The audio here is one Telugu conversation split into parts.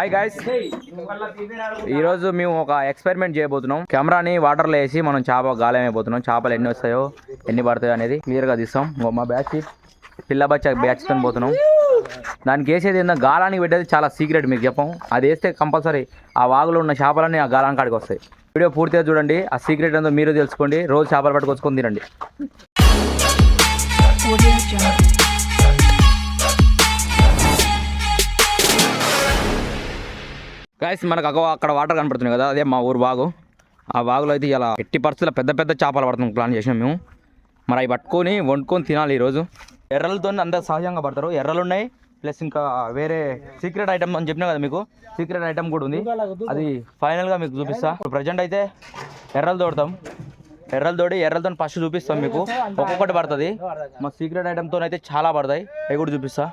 హాయ్ గాయస్ ఈరోజు మేము ఒక ఎక్స్పెరిమెంట్ చేయబోతున్నాం. కెమెరాని వాటర్లో వేసి మనం చేప గాలేమైపోతున్నాం చేపలు ఎన్ని వస్తాయో ఎన్ని పడతాయో అనేది క్లియర్గా తీస్తాం. మా బ్యాచ్ పిల్ల బచ్చ బ్యాచ్తో పోతున్నాం. దానికి వేసేది ఏంటో గాలానికి పెట్టేది చాలా సీక్రెట్ మీకు చెప్పం. అది వేస్తే కంపల్సరీ ఆ వాగులో ఉన్న చేపలన్నీ ఆ గాలానికి కాడికి వస్తాయి. వీడియో పూర్తిగా చూడండి. ఆ సీక్రెట్ ఏందో మీరు తెలుసుకోండి. రోజు చేపలు పట్టుకొచ్చుకొని తినండి. గాయస్ మనకు అగో అక్కడ వాటర్ కనపడుతున్నాయి కదా అదే మా ఊరు వాగు. ఆ వాగులో అయితే ఇలా ఎట్టి పరిస్థితుల్లో పెద్ద పెద్ద చేపలు పడుతుంది ప్లాన్ చేసినాం మేము. మరి అవి పట్టుకొని వండుకొని తినాలి ఈరోజు. ఎర్రలతో అందరు సహజంగా పడతారు. ఎర్రలు ఉన్నాయి ప్లస్ ఇంకా వేరే సీక్రెట్ ఐటమ్ అని చెప్పినా కదా మీకు. సీక్రెట్ ఐటమ్ కూడా ఉంది. అది ఫైనల్గా మీకు చూపిస్తా. ఇప్పుడు ప్రజెంట్ అయితే ఎర్రలు తోడతాం. ఎర్రలు తోడి ఎర్రలతో ఫస్ట్ చూపిస్తాం మీకు. ఒక్కొక్కటి పడుతుంది. మా సీక్రెట్ ఐటమ్తో అయితే చాలా పడతాయి. అవి కూడా చూపిస్తా.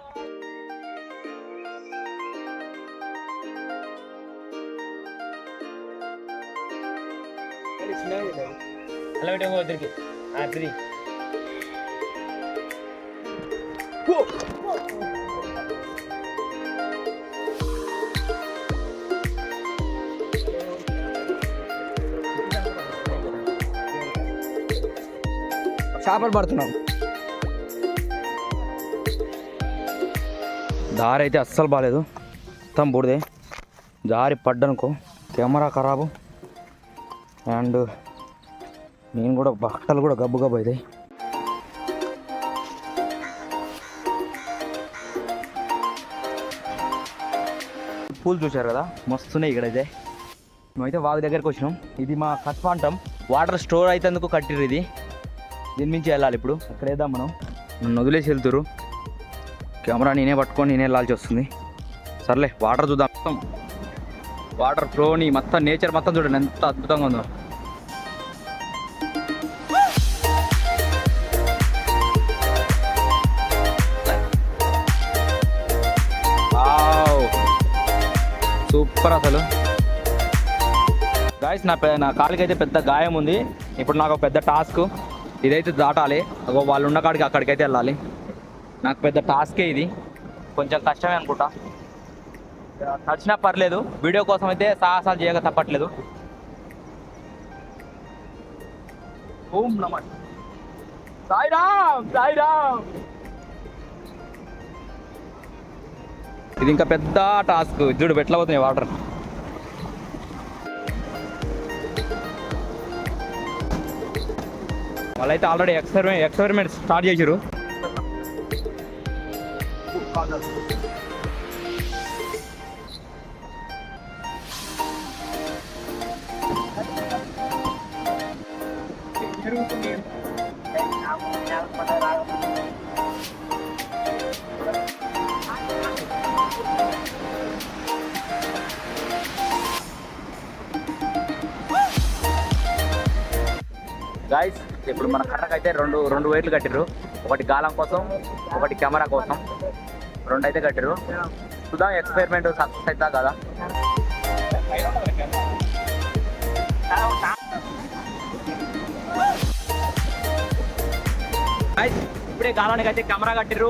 అలా పెట్టే వద్దరికి అది చేపలు పడుతున్నాం. దారి అయితే అస్సలు బాగాలేదు మొత్తం బూడిదే. జారి పడ్డనుకో. కెమెరా ఖరాబు. అండ్ నేను కూడా బట్టలు కూడా గబ్బు గబ్బు అవుతాయి పూలు చూశారు కదా? మస్తున్నాయి ఇక్కడైతే. మేమైతే వాగు దగ్గరికి వచ్చినాం. ఇది మా కట్వాంటం. వాటర్ స్టోర్ అయితేందుకు కట్టిరు ఇది. దీని నుంచి వెళ్ళాలి ఇప్పుడు. అక్కడ వేద్దాం మనం. నన్ను వదిలేసి వెళ్తురు కెమెరా నేనే పట్టుకొని నేనే వెళ్ళాల్సి వస్తుంది. సర్లే వాటర్ చూద్దాం. మొత్తం. వాటర్ ఫ్లోని మొత్తం నేచర్ మొత్తం చూడండి. ఎంత అద్భుతంగా ఉందో. సూపర్ అసలు గాయస్ నా నా కాలికి అయితే పెద్ద గాయం ఉంది. ఇప్పుడు నాకు ఒక పెద్ద టాస్క్. ఇదైతే దాటాలి. వాళ్ళు ఉన్న కాడికి అక్కడికైతే వెళ్ళాలి. నాకు పెద్ద టాస్కే ఇది. కొంచెం కష్టమే అనుకుంటా. నచ్చినా పర్లేదు. వీడియో కోసం అయితే సాహసాలు చేయక తప్పట్లేదు. ఓం నమ. సాయిరామ్! సాయిరామ్! ఇది ఇంకా పెద్ద టాస్క్. చూడు ఎట్లా పోతున్నాయి వాటర్. వాళ్ళైతే ఆల్రెడీ ఎక్స్పెరిమెంట్ ఎక్స్పెరిమెంట్ స్టార్ట్ చేసారు గాయస్ ఇప్పుడు మన కర్రకు అయితే రెండు రెండు వైర్లు కట్టిర్రు. ఒకటి గాలం కోసం ఒకటి కెమెరా కోసం. రెండు అయితే కట్టిర్రు. చూద్దాం ఎక్స్పెరిమెంట్ సక్సెస్ అవుతా కదా? ఇప్పుడే గాలానికి అయితే కెమెరా కట్టిర్రు.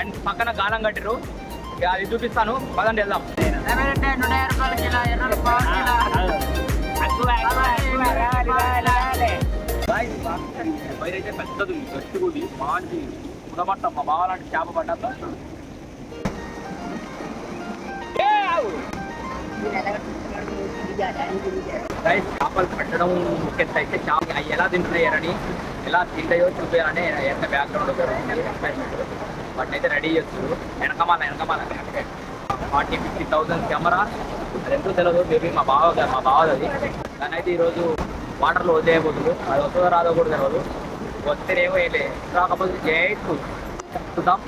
అండ్ పక్కన గాలం కట్టిర్రు. ఇక అది చూపిస్తాను. పదండి వెళ్దాం. వైరైతే పెద్దది గట్టి గుడి మాంటి ఉదమట్ట మా బావ లాంటి చేప పడ్డా చేపలు పట్టడం ముఖ్యత అయితే చేప ఎలా తింటున్నాయని ఎలా తింటాయో చూపారని ఎంత బ్యాక్గ్రౌండ్ వాటిని అయితే రెడీ చేస్తున్నారు వెనకమాల వెనకమాల ఫార్టీ ఫిఫ్టీ థౌసండ్ కెమెరా. రెండు ఎంతో తెలియదు మేబీ మా బావ మా బావది అది. దాని అయితే ఈరోజు వాటర్లో వదిలేయబోతుంది అది వస్తుందో రాదో కూడా తెలియదు వస్తేనేమో వెళ్ళే రాకపోతే జైట్ చూద్దాం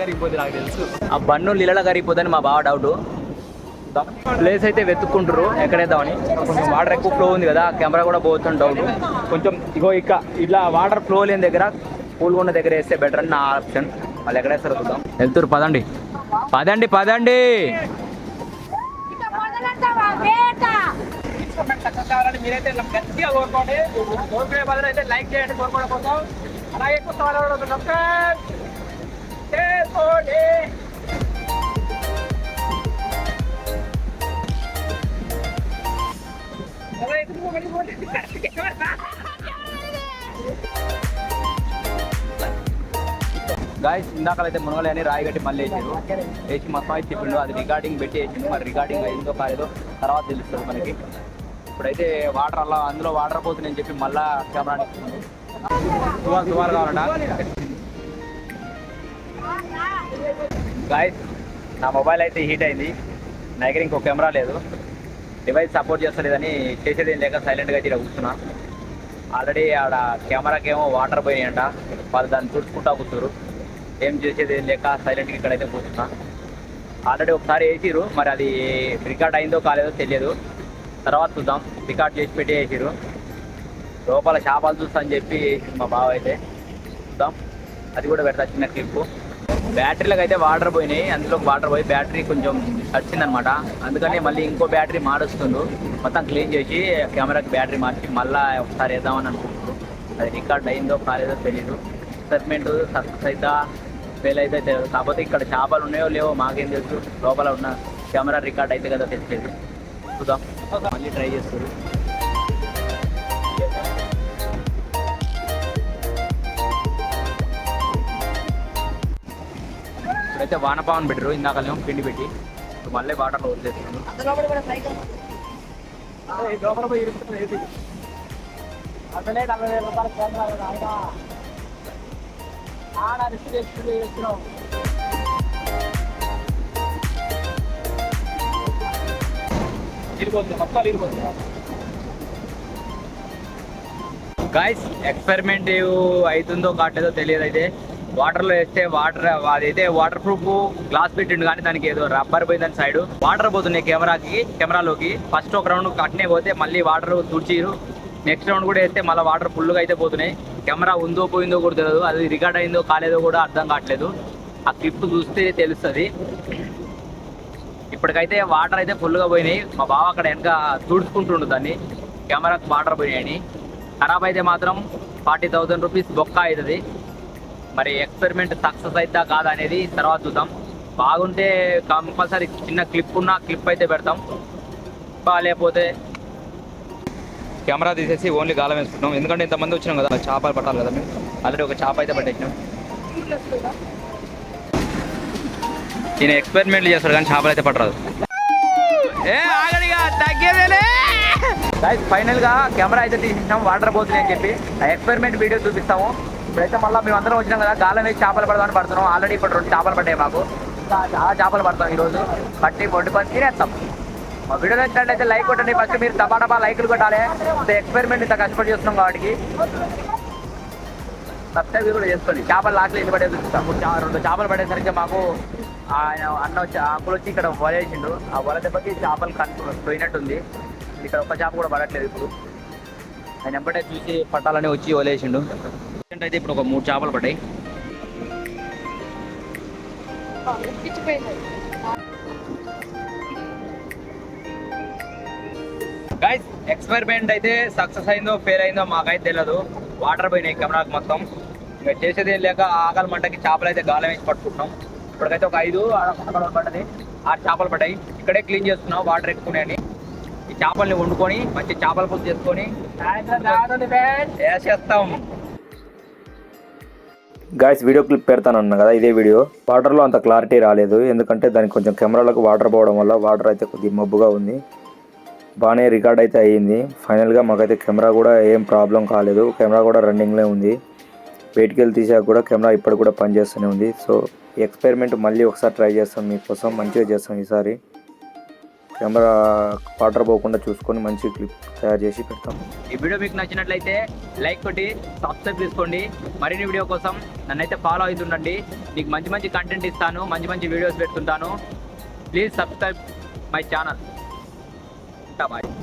కరిగిపోతుంది నాకు తెలుసు. ఆ బన్ను నీళ్ళ కరిగిపోతుంది మా బావ డౌట్ ప్లేస్ అయితే వెతుక్కుంటారు ఎక్కడేద్దామని. కొంచెం వాటర్ ఎక్కువ ఫ్లో ఉంది కదా కెమెరా కూడా పోతుంది డౌట్ కొంచెం ఇగో ఇక ఇట్లా వాటర్ ఫ్లో లేని దగ్గర పూల్ దగ్గర వేస్తే బెటర్ అని నా ఆప్షన్ వాళ్ళు ఎక్కడేస్తారో చూద్దాం. వెళ్తురు పదండి. పదండి పదండి. మీరైతే గట్టిగా కోరుకోండి. కోరుకునే బదులు అయితే లైక్ చేయండి కోరుకోవడం కోసం. అలాగే కొత్త వాళ్ళు నమస్కారం చేసుకోండి గాయస్ ఇందాకలైతే మునగలేని రాయిగట్టి మళ్ళీ వేసారు వేసి మొత్తం అయితే చెప్పిండు అది రికార్డింగ్ పెట్టి వేసిండు. మరి రికార్డింగ్ అయిందో కాలేదో తర్వాత తెలుస్తుంది మనకి. ఇప్పుడైతే వాటర్ అలా అందులో వాటర్ పోతుందని చెప్పి మళ్ళా కెమెరా తువాలు తువాలు కావాలట. గాయస్ నా మొబైల్ అయితే హీట్ అయింది. నా దగ్గర ఇంకో కెమెరా లేదు. డివైస్ సపోర్ట్ చేస్తలేదని చేసేది ఏం లేక సైలెంట్గా అయితే కూర్చున్నా. ఆల్రెడీ ఆడ కెమెరాకి ఏమో వాటర్ పోయినాయంట. వాళ్ళు దాన్ని చూసుకుంటా కూర్చురు ఏం చేసేది ఏం లేక సైలెంట్గా ఇక్కడైతే కూర్చున్నా. ఆల్రెడీ ఒకసారి వేసిరు మరి అది రికార్డ్ అయిందో కాలేదో తెలియదు. తర్వాత చూద్దాం. రికార్డ్ చేసి పెట్టేసారు లోపల చేపలు చూస్తా అని చెప్పి మా బావ అయితే చూద్దాం. అది కూడా పెడతా చిన్న క్లిప్ బ్యాటరీలకు అయితే వాటర్ పోయినాయి. అందులో వాటర్ పోయి బ్యాటరీ కొంచెం వచ్చిందనమాట అందుకని మళ్ళీ ఇంకో బ్యాటరీ మారుస్తుండు. మొత్తం క్లీన్ చేసి కెమెరాకి బ్యాటరీ మార్చి మళ్ళీ ఒకసారి వేద్దామని అనుకుంటున్నాను అది రికార్డ్ అయిందో కాలేదో తెలియదు ఎక్స్పెరిమెంట్ సక్సెస్ అయితే ఫెయిల్ అయితే తెలియదు కాకపోతే ఇక్కడ చేపలు ఉన్నాయో లేవో మాకేం తెలుసు. లోపల ఉన్న కెమెరా రికార్డ్ అయితే కదా తెలిసేది చూద్దాం. మళ్ళీ ట్రై చేస్తారు. ఇప్పుడైతే వానపావన్ పెట్టరు ఇందాక పిండి పెట్టి. ఇప్పుడు మళ్ళీ వాటర్లో వదిలేస్తున్నాను. అసలే నలభై వేల రూపాయల ఆయన రిస్క్ చేస్తుంది ఇస్తున్నాం ఇరిపోతుంది మొత్తం గాయస్ ఎక్స్పెరిమెంట్ అవుతుందో కావట్లేదో తెలియదు అయితే. వాటర్లో వేస్తే వాటర్ అదైతే వాటర్ ప్రూఫ్ గ్లాస్ పెట్టిండు కానీ దానికి ఏదో రబ్బర్ పోయిందని సైడ్ వాటర్ పోతున్నాయి కెమెరాకి కెమెరాలోకి. ఫస్ట్ ఒక రౌండ్ కట్నే పోతే మళ్ళీ వాటర్ తుడిచిరు నెక్స్ట్ రౌండ్ కూడా వేస్తే మళ్ళీ వాటర్ ఫుల్గా అయితే పోతున్నాయి. కెమెరా ఉందో పోయిందో కూడా తెలియదు అది రికార్డ్ అయిందో కాలేదో కూడా అర్థం కావట్లేదు. ఆ క్లిప్ చూస్తే తెలుస్తుంది. ఇప్పటికైతే వాటర్ అయితే ఫుల్గా పోయినాయి. మా బావ అక్కడ వెనక తుడుచుకుంటుండు దాన్ని. కెమెరాకు వాటర్ పోయినాయని. ఖరాబ్ అయితే మాత్రం ఫార్టీ థౌజండ్ రూపీస్ బొక్క అవుతుంది. మరి ఎక్స్పెరిమెంట్ సక్సెస్ అవుతా కాదా అనేది తర్వాత చూద్దాం. బాగుంటే కంపల్సరీ చిన్న క్లిప్ ఉన్న క్లిప్ అయితే పెడతాం. లేకపోతే కెమెరా తీసేసి ఓన్లీ గాలం వేసుకుంటాం ఎందుకంటే ఇంతమంది వచ్చినాం కదా చేపలు పట్టాలి కదా మేము. ఆల్రెడీ ఒక చేప అయితే పట్టేసినాం. ఈయన ఎక్స్పెరిమెంట్లు చేస్తాడు కానీ చేపలు అయితే పట్టరాదు. ఏ ఆగడిగా తగ్గేదేలే. ఫైనల్గా కెమెరా అయితే తీసినాం వాటర్ పోతుంది అని చెప్పి. ఎక్స్పెరిమెంట్ వీడియో చూపిస్తాము. ఇప్పుడైతే మళ్ళీ మేము అందరం వచ్చినాం కదా గాలం వేసి చేపలు పడదామని పడుతున్నాం. ఆల్రెడీ ఇప్పుడు రెండు చేపలు పడ్డాయి మాకు. చాలా చేపలు పడతాం ఈరోజు. పట్టి వండుకొని తినేస్తాం. మా వీడియో నచ్చినట్లయితే లైక్ కొట్టండి. ఫస్ట్ మీరు డబా డబా లైకులు కొట్టాలి. ఎక్స్పెరిమెంట్ ఇంత కష్టపడి చేస్తున్నాం కాబట్టి. సబ్స్క్రైబ్ కూడా చేసుకోండి. చేపలు లాక్లు ఎన్ని పడేది రెండు చేపలు పడేసరికి మాకు ఆయన అన్న వచ్చి అంకుల్ వచ్చి ఇక్కడ వలేసిండు ఆ వల దెబ్బకి చేపలు కనుక పోయినట్టుంది. ఇక్కడ ఒక్క చేప కూడా పడట్లేదు ఇప్పుడు. ఆయన ఎంబటే చూసి పట్టాలని వచ్చి వలేసిండు అయితే ఇప్పుడు ఒక మూడు చేపలు పడ్డాయి. గైస్ ఎక్స్పెరిమెంట్ అయితే సక్సెస్ అయిందో ఫెయిల్ అయిందో మాకైతే తెలియదు వాటర్ పోయినాయి కెమెరాకి మొత్తం. ఇంకా చేసేది ఏం లేక ఆకలి మంటకి చేపలు అయితే గాలం వేసి పట్టుకుంటున్నాం. ఇప్పటికైతే ఒక ఐదు ఆడ పడ్డది. ఆరు చేపలు పడ్డాయి. ఇక్కడే క్లీన్ చేస్తున్నాం వాటర్ ఎక్కున్నాయని ఈ చేపల్ని వండుకొని మంచి చేపల పులుసు చేసుకొని వేసేస్తాం. గాయస్ వీడియో క్లిప్ పెడతానన్నా కదా ఇదే వీడియో వాటర్లో అంత క్లారిటీ రాలేదు. ఎందుకంటే దానికి కొంచెం కెమెరాలకు వాటర్ పోవడం వల్ల వాటర్ అయితే కొద్దిగా మబ్బుగా ఉంది. బాగానే రికార్డ్ అయితే అయ్యింది. ఫైనల్గా మాకైతే కెమెరా కూడా ఏం ప్రాబ్లం కాలేదు. కెమెరా కూడా రన్నింగ్లో ఉంది. బయటికి వెళ్ళి తీసాక కూడా కెమెరా ఇప్పటికి కూడా పనిచేస్తూనే ఉంది. సో ఎక్స్పెరిమెంట్ మళ్ళీ ఒకసారి ట్రై చేస్తాం మీకోసం మంచిగా చేస్తాం ఈసారి. కెమెరా వాటర్ పోకుండా చూసుకొని మంచి క్లిప్ తయారు చేసి పెడతాం. ఈ వీడియో మీకు నచ్చినట్లయితే లైక్ కొట్టి సబ్స్క్రైబ్ చేసుకోండి. మరిన్ని వీడియో కోసం నన్నైతే ఫాలో అవుతుండండి. మీకు మంచి మంచి కంటెంట్ ఇస్తాను మంచి మంచి videos పెడుతుంటాను. Please subscribe my channel bye